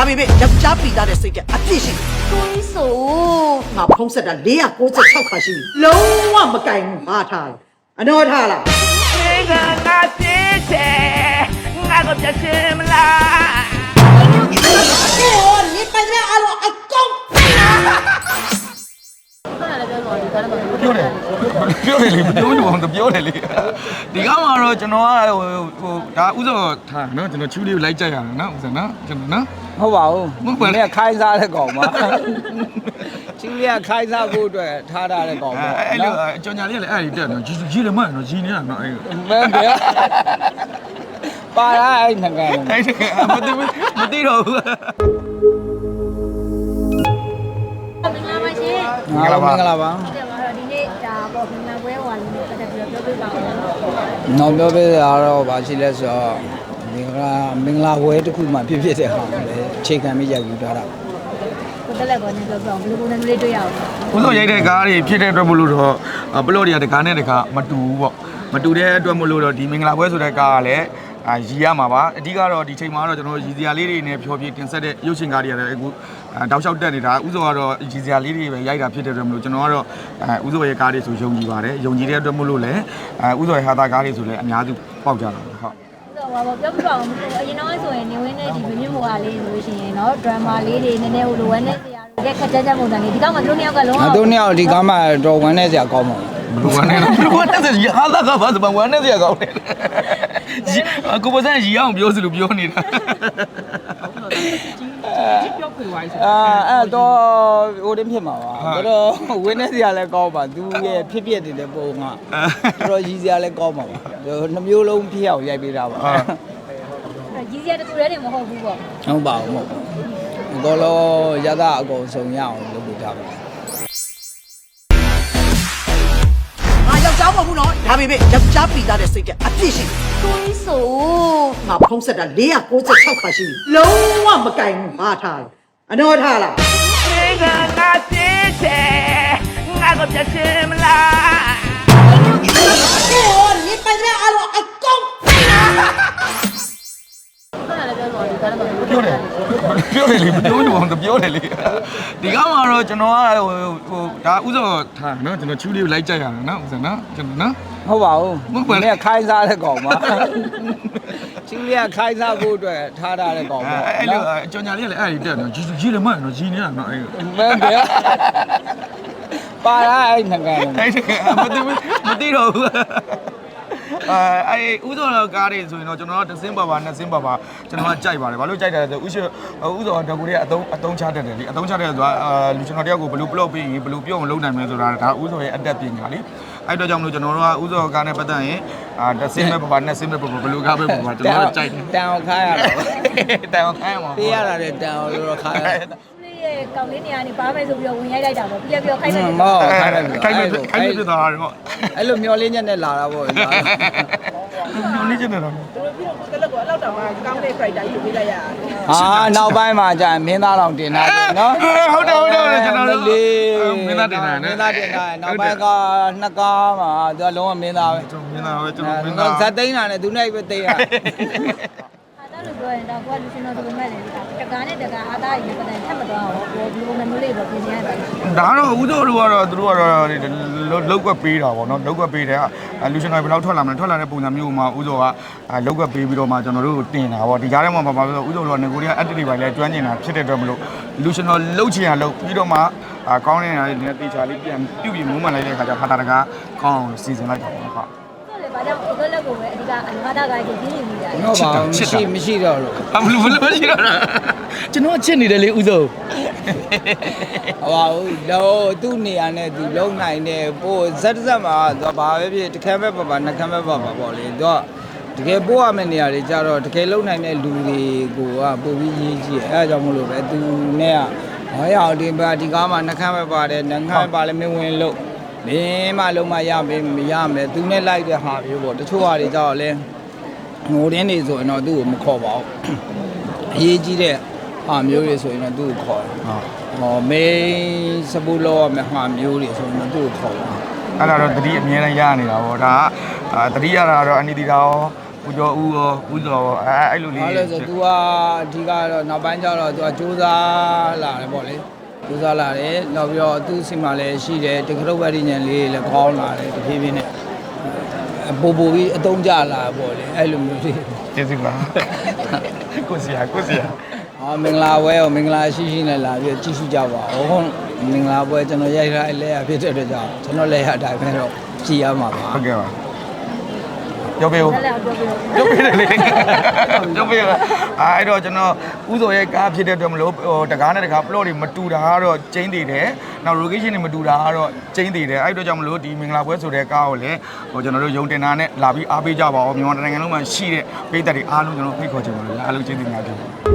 ဒါပေမဲ့ယောက်ျားပီတာတဲ့စိတ်ကအပြည့်ရှိတယ်ကိုကြီးဆိုငါဖုံးဆက်တာ496ခါရှိပြီလုံးဝမကင်ဘူးမထားဘူးအနော်ထားလား谁跟我比起，我都别去不来。ဟောနေပိုင်နဲ့အရောအကောင့်ပြောတယ်ပြောတယ်လေမပြောကြအောင်သူပြောတယ်လေဒီကမှာတော့ကျွန်တော်ကဟိုဟိုဒါဥစ္စာထားနော်ကျွန်တော်ချူးလေးကိုလိုက်ကြိုက်ရတယ်နော်ဥစ္စာနော်ကျွန်တော်နော် ဟုတ်ပါဘူးမဟုတ်ပါဘူးနည်းခိုင်းစားတဲ့ကောင်ပါချင်းလေးကခိုင်းစားဖို့အတွက်ထားထားတဲ့ကောင်အဲပေါ့အဲ့လိုအကြောင်ညာလေးကလည်းအဲ့ဒီတက်နော်ကြီးကြီးလည်းမနော်ကြီးနေတာနော်အဲ့မဲဘယ်ပါလာအဲ့ငကန်အဲ့မသိမသိတော့ဘူးမင်္ဂလာပါရှင်ငါမင်္ဂလာပါတဲ့မှာတော့ဒီနေ့ဒါပေါ့မင်္ဂလာပွဲဟွာလေးနဲ့ပတ်သက်ပြီးတော့ပြောပြပါဦးနောက်ပြောပြရတော့ဗာရှိလဲဆိုတော့ မင်္ဂလာမင်္ဂလာဝဲတစ်ခုမှဖြစ်ဖြစ်တဲ့ဟာကိုလည်းအခြေခံပြီးရိုက်ယူထားတာကိုတက်လက်ကောနေပြောပြအောင်ဘယ်လိုပုံစံမျိုးလေးတွေ့ရအောင်ဥစ္စာရိုက်တဲ့ကားတွေဖြစ်တဲ့အတွက်မလို့တော့ဘလော့တွေကတကားနဲ့တကားမတူဘူးပေါ့မတူတဲ့အတွက်မလို့တော့ဒီမင်္ဂလာပွဲဆိုတဲ့ကားကလည်းအာရည်ရမှာပါအဓိကတော့ဒီချိန်မှာတော့ကျွန်တော်ရည်စရာလေးတွေနဲ့ဖြောပြတင်ဆက်တဲ့ရုပ်ရှင်ကားတွေရတယ်အခုတောက်လျှောက်တက်နေတာဥစ္စာကတော့ရည်စရာလေးတွေပဲရိုက်တာဖြစ်တဲ့အတွက်မလို့ကျွန်တော်ကတော့အဲဥစ္စာရဲ့ကားတွေဆိုယုံကြည်ပါတယ်ယုံကြည်တဲ့အတွက်မလို့လည်းအဲဥစ္စာရဲ့ဟာတာကားတွေဆိုလည်းအများစုပေါက်ကြတာဟုတ်ဆိုတော့ ဟိုပါပြောပြပါအောင်အရင်တော့ဆိုရင်နေဝင်းနဲ့ဒီမမြင့်မူအားလေးဆိုလို့ရှိရင်တော့ drama လေးတွေနည်းနည်းဟိုလိုဝမ်းနဲ့စရာတွေတဲ့ခက်ကြက်ကြက်ပုံစံလေးဒီကောင်ကတို့နှစ်ယောက်ကလုံးဝတို့နှစ်ယောက်ဒီကားမှာတော့ဝမ်းနဲ့စရာကောင်းမှာဘူးဝမ်းနဲ့ဘူးဝမ်းနဲ့စရာဟာတာကဘာစပန်ဝမ်းနဲ့စရာကောင်းတယ်ကိုပစံရီအောင်ပြောစလို့ပြောနေတာ အာအဲ့တော့ဟိုတင်းဖြစ်မှာပါတော်တော်ဝင်းနေစရာလည်းကောင်းပါသူရဲ့ဖြစ်ဖြစ်နေတဲ့ပုံကတော်တော်ရည်စရာလည်းကောင်းပါပါနှမျိုးလုံးဖြစ်အောင်ရိုက်ပေးတာပါကြီးစရာတူရဲတွေမဟုတ်ဘူးပေါ့ဟုတ်ပါဘူးမဟုတ်ဘူးအကောလုံးရသအကုန်စုံရအောင်လုပ်ပေးတာပါ ဒါပေမဲ့ယောက်ျားပီသားတဲ့စိတ်ကအပြည့်ရှိတယ်ကိုကြီးဆိုငါဖုံးဆက်တာ496ခါရှိပြီလုံးဝမကင်ဘူးမထားဘူးအနောထားလား谁让我记起，我个叫什么啦？ဟိုနေပိုင်ရအရောအကောင်ပြောတယ်ပြောတယ်လေပြောလို့ဘာမှပြောတယ်လေဒီကောင်ကတော့ကျွန်တော်ကဟိုဟိုဒါဥစ္စာထားနော်ကျွန်တော်ချူးလေးကိုလိုက်ကြိုက်ရတာနော်ဥစ္စာနော်ကျွန်တော်နော် ဟုတ်ပါဘူးမဟုတ်ပါဘူးနည်းခိုင်းစားတဲ့ကောင်ပါချင်းလေးကခိုင်းစားဖို့အတွက်ထားထားတဲ့ကောင်အဲပေါ့အဲ့လိုအကြောင်ညာလေးကလည်းအဲ့ဒီတက်နော်ကြီးကြီးလည်းမနော်ကြီးနေတာနော်အဲ့မဲဘယ်ပါလာအဲ့ငကန်အဲ့မသိမသိတော့ဘူးအဲအဲ့ဥသောကားတွေဆိုရင်တော့ကျွန်တော်တို့တစ်စင်းပါပါနှစ်စင်းပါပါကျွန်တော်ကကြိုက်ပါတယ်ဘာလို့ကြိုက်တယ်လဲဆိုဥရှိဥသောတကူတွေကအတုံးအတုံးချတတ်တယ်လေအတုံးချတတ်တယ်ဆိုတာအာလူကျွန်တော်တယောက်ကိုဘယ်လို plot ပေးရင်ဘယ်လိုပြောအောင်လုပ်နိုင်မလဲဆိုတာဒါဥသောရဲ့အတက်ပညာလေ အဲ့တော့ကြောင့်မလို့ကျွန်တော်တို့ကဥသောကားနဲ့ပတ်သက်ရင်အာတစ်စင်းပဲပါပါနှစ်စင်းပဲပါပါဘယ်လိုကားပဲပါပါကျွန်တော်တို့ကြိုက်တယ်တန်အောင်ခိုင်းရတော့တန်အောင်ခိုင်းအောင်ပေးရတာလေတန်အောင်လို့ခိုင်းရလေးရဲ့ကောင်လေးနေရာနေပါမယ်ဆိုပြီးတော့ဝင်ရိုက်လိုက်တာပေါ့ပြပြခိုင်းလိုက်တယ်မောခိုခိုင်းင်းရမယ်ခိုင်းမယ်ဖြစ်သွားတယ်ပေါ့အဲ့လိုမျောလင်းချက်နဲ့လာတာပေါ့ ညိုနေချင်တယ်တော့ဟာနောက်ပိုင်းမှာကြာမင်းသားတော်တင်တာတယ်နော်ဟုတ်တယ်ဟုတ်တယ်ဟုတ်တယ်ကျွန်တော်တို့လေမင်းသားတင်တာနဲ့မင်းသားတင်တာနောက်ပိုင်းကနှစ်ကားမှာသူကလုံးဝမင်းသားပဲကျွန်တော်မင်းသားပဲကျွန်တော်မင်းတော့သားဇက်သိန်းတာနဲ့သူနဲ့ပဲသိရအာသားလို့ ပြောရင်တော့ကိုကလူရှင်တော်တို့မဲ့လေတကားနဲ့တကားအာသားရေပတ်တယ်ထပ်မသွားဘူးဘောဒီလိုမျိုးလေးပေါ့ပြင်နေရတယ်ဒါတော့ဦးတို့တို့ကတော့သူတို့ကတော့လောက်ကွက်ပေးတာပေါ့နော်လောက်ကွက်ပေးတယ်လူရှင်တော်ဘယ်လောက်ထွက်လာမလဲထွက်လာတဲ့ပုံစံမျိုးမှာဦးတို့ကလောက်ကွက်ပေးပြီးတော့မှကျွန်တော်တို့တင်တာပေါ့ဒီကြားထဲမှာပါပါဆိုဦးတို့တို့ကငကိုရီးယားအက်တရီပိုင်းလဲကျွမ်းကျင်တာဖြစ်တဲ့အတွက်မလို့လူရှင်တော်လှုပ်ချင်ရလှုပ်ပြီးတော့မှကောင်းနေတာလေးနည်းတေချာလေးပြန်ပြုတ်ပြီးမုန်းမှန်လိုက်တဲ့ခါကျဟာတာတကားကောင်းအောင်စီစဉ်လိုက်တာပေါ့ဟုတ်ဆိုလေဘာကြောင့် ကိုလက်ကိုပဲအဓိကအလကားတာကကြီးကြီးနေနေတာတော့ပါမရှိမရှိတော့လို့အမလို့ဘယ်လိုမရှိတော့တာကျွန်တော်ချစ်နေတယ်လေဦးစိုးဟောဘူးတော့သူ့နေရာနဲ့သူလုံနိုင်တယ်ပို့ဇက်ဇက်မှာသူဘာပဲဖြစ်တစ်ခမ်းပဲပါပါနှစ်ခမ်းပဲပါပါပေါ့လေသူကတကယ်ပို့ရမယ့်နေရာတွေကြတော့တကယ်လုံနိုင်တဲ့လူတွေကိုကပို့ပြီးရေးကြည့်အဲအဲကြောင့်မလို့ပဲသူနဲ့ကဟောရအောင်ဒီပါဒီကားမှာနှစ်ခမ်းပဲပါတယ်နှစ်ခမ်းပါလဲမင်းဝင်လို့ မင်းမလုံးမရမယ်မရမယ်သူနဲ့လိုက်တဲ့ဟာမျိုးပေါ့တချို့ဟာတွေကြတော့လဲငိုတင်းနေဆိုရင်တော့သူ့ကိုမခေါ်ပါဘူးအရေးကြီးတဲ့ဟာမျိုးတွေဆိုရင်တော့သူ့ကိုခေါ်တယ်ဟုတ်ဟောမေးစပူလောရမယ့်ဟာမျိုးတွေဆိုရင်သူ့ကိုခေါ်ပါအဲ့ဒါတော့တတိအမြဲတမ်းရနေတာပေါ့ဒါကအာတတိရတာတော့အနိတိတာရောတဦးကျော်ဦးရောဦးစောရောအဲအဲ့လိုလေးဘာလို့လဲဆို तू ကအဓိကတော့နောက်ပိုင်းကျတော့ तू ကစူးစမ်းလာတယ်ပေါ့လေ စူးစမ်းလာတယ်နောက်ပြီးတော့သူ့စီမှာလည်းရှိတယ်တကရုပ်ဝရိညာဉ်လေးလည်းကောင်းလာတယ်တဖြည်းဖြည်းနဲ့အပိုပိုပြီးအတုံးကြလာပေါ့လေအဲ့လိုမျိုးတွေကျေးဇူးပါကိုစီယာကိုစီယာအော်မင်္ဂလာပွဲရောမင်္ဂလာရှိရှိနဲ့လာပြီးကြည့်ရှုကြပါဦးဟုတ်မင်္ဂလာပွဲကျွန်တော်ရိုက်ထားတဲ့လဲရဖြစ်တဲ့အတွက်ကြောင့်ကျွန်တော်လဲရအတိုင်းပဲတော့ကြည်ရမှာပါဟုတ်ကဲ့ပါ ပြောပြဦးလည်းပြောပြတော့ပြောပြတယ်လေပြောပြပါအဲ့တော့ကျွန်တော်ဥစောရဲ့ကားဖြစ်တဲ့အတွက်မလို့ဟိုတကားနဲ့တကား plot တွေမတူတာကတော့ကျင်းတည်တယ်နောက် location တွေမတူတာကတော့ကျင်းတည်တယ်အဲ့တော့ကြောင့်မလို့ဒီမင်္ဂလာပွဲဆိုတဲ့ကားကိုလည်းဟိုကျွန်တော်တို့ယုံတင်တာနဲ့လာပြီးအားပေးကြပါဦးမြန်မာနိုင်ငံလုံးမှာရှိတဲ့ပြည်သက်တွေအားလုံးကျွန်တော်ဖိတ်ခေါ်ချင်ပါတယ်အားလုံးကျေးဇူးများတင်ပါတယ်